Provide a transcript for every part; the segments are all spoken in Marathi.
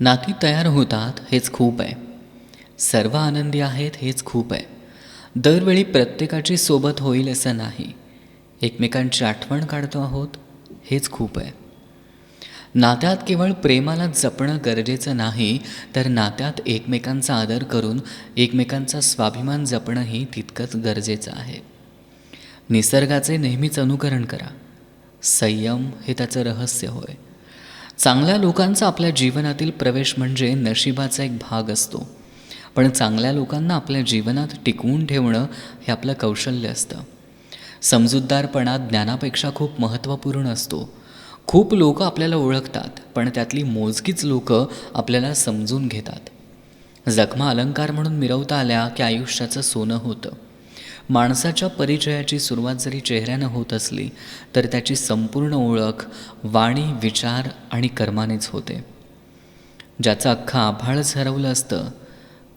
नाती तयार होतात हेच खूप आहे. सर्व आनंदी आहेत हेच खूप आहे. दरवेळी प्रत्येकाची सोबत होईल असं नाही. एकमेकांची आठवण काढतो आहोत हेच खूप आहे. नात्यात केवळ प्रेमाला जपणं गरजेचं नाही तर नात्यात एकमेकांचा आदर करून एकमेकांचा स्वाभिमान जपणंही तितकंच गरजेचं आहे. निसर्गाचे नेहमीच अनुकरण करा. संयम हे त्याचं रहस्य होय. चांगल्या लोकांचा आपल्या जीवनातील प्रवेश म्हणजे नशिबाचा एक भाग असतो. पण चांगल्या लोकांना आपल्या जीवनात टिकवून ठेवणं हे आपलं कौशल्य असतं. समजूतदारपणा ज्ञानापेक्षा खूप महत्त्वपूर्ण असतो. खूप लोक आपल्याला ओळखतात पण त्यातली मोजकीच लोक आपल्याला समजून घेतात. जखमा अलंकार म्हणून मिरवता आल्या की आयुष्याचं सोनं होतं. माणसाच्या परिचयाची सुरुवात जरी चेहऱ्यानं होत असली तर त्याची संपूर्ण ओळख वाणी विचार आणि कर्मानेच होते. ज्याचं अख्खं आभाळच हरवलं असतं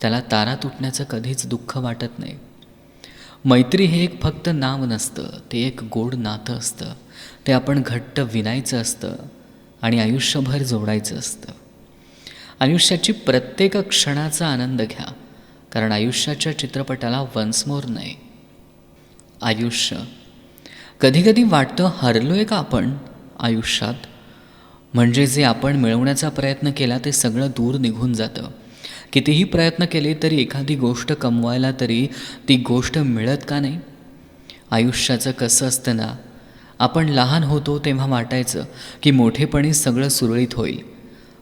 त्याला तारा तुटण्याचं कधीच दुःख वाटत नाही. मैत्री हे एक फक्त नाव नसतं ते एक गोड नातं असतं. ते आपण घट्ट विणायचं असतं आणि आयुष्यभर जोडायचं असतं. आयुष्याची प्रत्येक क्षणाचा आनंद घ्या कारण आयुष्याच्या चित्रपटाला वन्स मोर नाही. आयुष्य. कधीकधी वाटतं हरलो आहे का आपण आयुष्यात? म्हणजे जे आपण मिळवण्याचा प्रयत्न केला ते सगळं दूर निघून जातं. कितीही प्रयत्न केले तरी एखादी गोष्ट कमवायला तरी ती गोष्ट मिळत का नाही? आयुष्याचं कसं असतं ना? आपण लहान होतो तेव्हा वाटायचं की मोठेपणी सगळं सुरळीत होईल.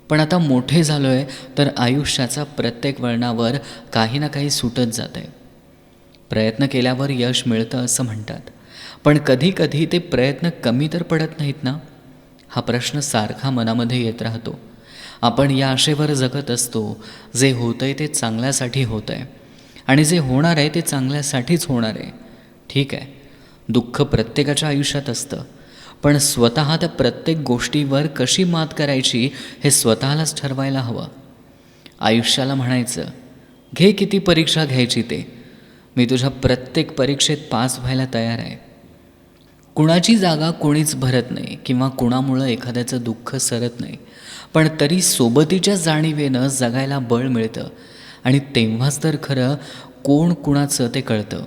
पण आता मोठे झालो आहे तर आयुष्याचा प्रत्येक वळणावर काही ना काही सुटत जात आहे प्रयत्न केल्यावर यश मिळतं असं म्हणतात. पण कधी कधी ते प्रयत्न कमी तर पडत नाहीत ना? हा प्रश्न सारखा मनामध्ये येत राहतो. आपण या आशेवर जगत असतो. जे होतं आहे ते चांगल्यासाठी होतं आहे आणि जे होणार आहे ते चांगल्यासाठीच होणार आहे. ठीक आहे. दुःख प्रत्येकाच्या आयुष्यात असतं. पण स्वतः त्या प्रत्येक गोष्टीवर कशी मात करायची हे स्वतःलाच ठरवायला हवं. आयुष्याला म्हणायचं घे किती परीक्षा घ्यायची ते. मी तुझ्या प्रत्येक परीक्षेत पास व्हायला तयार आहे. कुणाची जागा कोणीच भरत नाही किंवा कुणामुळं एखाद्याचं दुःख सरत नाही. पण तरी सोबतीच्या जाणीवेनं जगायला बळ मिळतं. आणि तेव्हाच तर खरं कोण कुणाचं ते कळतं.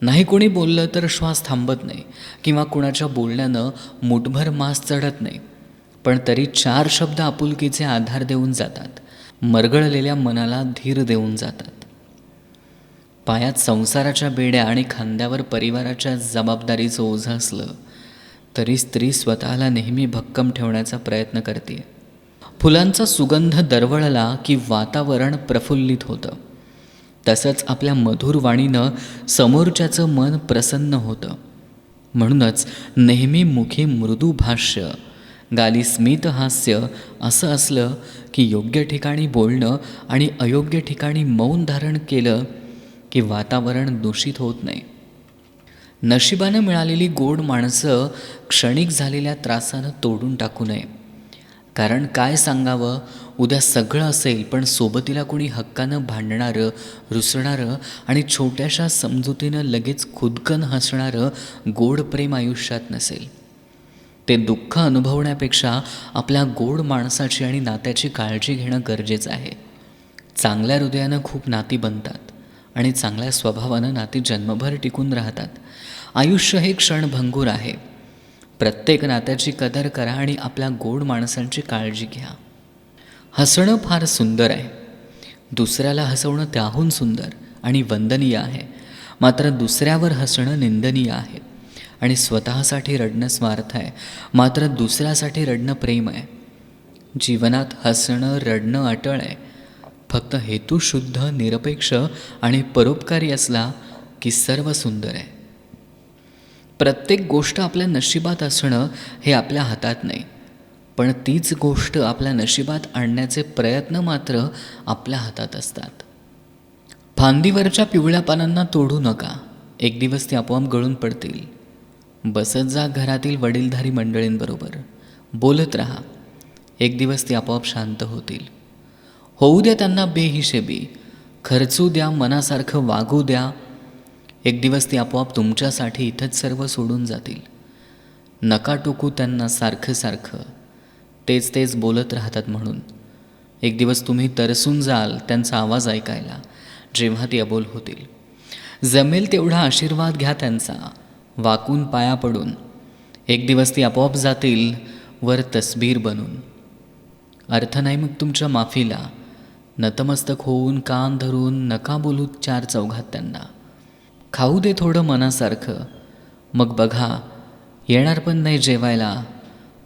नाही कोणी बोललं तर श्वास थांबत नाही किंवा कुणाच्या बोलण्यानं मुठभर मास चढत नाही. पण तरी चार शब्द आपुलकीचे आधार देऊन जातात. मरगळलेल्या मनाला धीर देऊन जातात. पायात संसाराच्या बेड्या आणि खांद्यावर परिवाराच्या जबाबदारीचं ओझं असलं तरी स्त्री स्वतःला नेहमी भक्कम ठेवण्याचा प्रयत्न करते. फुलांचा सुगंध दरवळला की वातावरण प्रफुल्लित होतं. तसंच आपल्या मधुर वाणीनं समोरच्याचं मन प्रसन्न होतं. म्हणूनच नेहमी मुखी मृदू भाष्य गाली स्मित हास्य असं असलं की योग्य ठिकाणी बोलणं आणि अयोग्य ठिकाणी मौन धारण केलं की वातावरण दूषित होत नाही. नशिबानं मिळालेली गोड माणसं क्षणिक झालेल्या त्रासानं तोडून टाकू नये. कारण काय सांगावं? उद्या सगळं असेल पण सोबतीला कोणी हक्कानं भांडणारं रुसणारं आणि छोट्याशा समजुतीनं लगेच खुदकन हसणारं गोड प्रेम आयुष्यात नसेल. ते दुःख अनुभवण्यापेक्षा आपल्या गोड माणसाची आणि नात्याची काळजी घेणं गरजेचं आहे. चांगल्या हृदयानं खूप नाती बनतात. आणि चांगल्या स्वभावानं नाती जन्मभर टिकून राहतात. आयुष्य हे क्षणभंगूर आहे. प्रत्येक नात्याची कदर करा आणि आपल्या गोड माणसांची काळजी घ्या. हसणं फार सुंदर आहे. दुसऱ्याला हसवणं त्याहून सुंदर आणि वंदनीय आहे. मात्र दुसऱ्यावर हसणं निंदनीय आहे. आणि स्वतःसाठी रडणं स्वार्थ आहे. मात्र दुसऱ्यासाठी रडणं प्रेम आहे. जीवनात हसणं रडणं अटळ आहे. फक्त हेतू शुद्ध निरपेक्ष आणि परोपकारी असला की सर्व सुंदर आहे. प्रत्येक गोष्ट आपल्या नशिबात असणं हे आपल्या हातात नाही पण तीच गोष्ट आपल्या नशिबात आणण्याचे प्रयत्न मात्र आपल्या हातात असतात. फांदीवरच्या पिवळ्या पानांना तोडू नका एक दिवस ते आपोआप गळून पडतील. बसत जा घरातील वडीलधारी मंडळींबरोबर बोलत राहा एक दिवस ते आपोआप शांत होतील. होऊ द्या त्यांना बेहिशेबी. खर्चू द्या मनासारखं वागू द्या. एक दिवस ते आपोआप तुमच्यासाठी इथंच सर्व सोडून जातील. नका टोकू त्यांना सारखं सारखं. तेच तेच बोलत राहतात म्हणून. एक दिवस तुम्ही तरसून जाल त्यांचा आवाज ऐकायला. जेव्हा ती अबोल होतील. जमेल तेवढा आशीर्वाद घ्या त्यांचा. वाकून पाया पडून. एक दिवस ती आपोआप जातील वर तस्बीर बनून. अर्थ नाही मग तुमच्या माफीला. नतमस्तक होऊन कान धरून नका बोलू चार चौघात त्यांना. खाऊ दे थोडं मनासारखं. मग बघा येणार पण नाही जेवायला.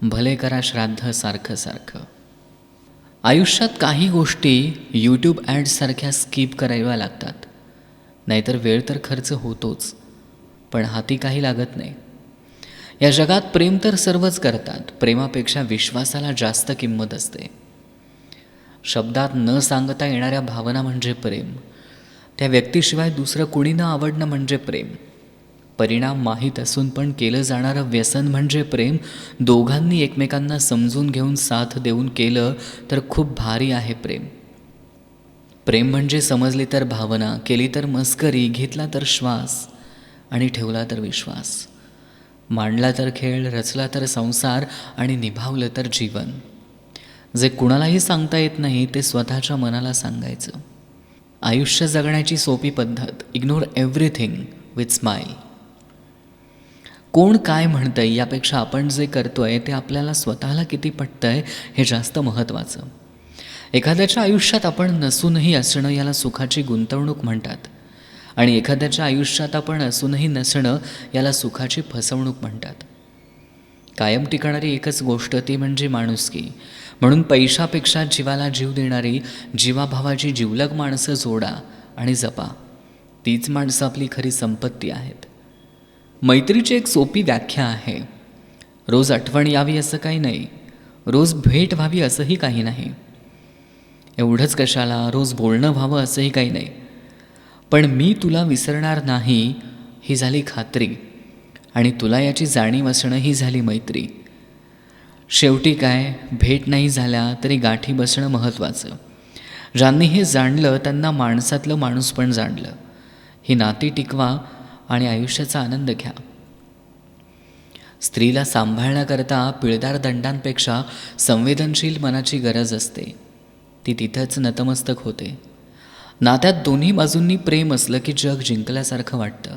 भले करा श्राद्ध सारखं सारखं. आयुष्यात काही गोष्टी यूट्यूब ॲडसारख्या स्किप कराव्या लागतात. नाहीतर वेळ तर खर्च होतोच. पण हाती काही लागत नाही. या जगात प्रेम तर सर्वच करतात. प्रेमापेक्षा विश्वासाला जास्त किंमत असते. शब्दात न सांगता येणाऱ्या भावना म्हणजे प्रेम. त्या व्यक्तीशिवाय दुसरं कुणी न आवडणं म्हणजे प्रेम. परिणाम माहीत असून पण केलं जाणारं व्यसन म्हणजे प्रेम. दोघांनी एकमेकांना समजून घेऊन साथ देऊन केलं तर खूप भारी आहे प्रेम. प्रेम म्हणजे समजली तर भावना केली तर मस्करी घेतला तर श्वास आणि ठेवला तर विश्वास. मांडला तर खेळ रचला तर संसार आणि निभावलं तर जीवन. जे कुणालाही सांगता येत नाही ते स्वतःच्या मनाला सांगायचं. आयुष्य जगण्याची सोपी पद्धत इग्नोर एव्हरीथिंग विथ स्माईल कोण काय म्हणतंय यापेक्षा आपण जे करतोय ते आपल्याला स्वतःला किती पटतंय हे जास्त महत्त्वाचं. एखाद्याच्या आयुष्यात आपण नसूनही असणं याला सुखाची गुंतवणूक म्हणतात. आणि एखाद्याच्या आयुष्यात आपण असूनही नसणं याला सुखाची फसवणूक म्हणतात. कायम टिकणारी एकच गोष्ट ती म्हणजे माणुसकी म्हणून पैशापेक्षा जीवाला जीव देणारी जीवाभावाची जिवलग माणसं जोडा आणि जपा. तीच माणसं आपली खरी संपत्ती आहेत. मैत्रीची एक सोपी व्याख्या आहे. रोज आठवण यावी असं काही नाही. रोज भेट व्हावी असंही काही नाही. एवढंच कशाला रोज बोलणं व्हावं असंही काही नाही. पण मी तुला विसरणार नाही ही झाली खात्री. आणि तुला याची जाणीव असणं ही झाली मैत्री. शेवटी काय? भेट नाही झाल्या तरी गाठी बसणं महत्त्वाचं. ज्यांनी हे जाणलं त्यांना माणसातलं माणूस पण जाणलं. ही नाती टिकवा आणि आयुष्याचा आनंद घ्या. स्त्रीला सांभाळण्याकरता पिळदार दंडांपेक्षा संवेदनशील मनाची गरज असते. ती तिथंच नतमस्तक होते. नात्यात दोन्ही बाजूंनी प्रेम असलं की जग जिंकल्यासारखं वाटतं.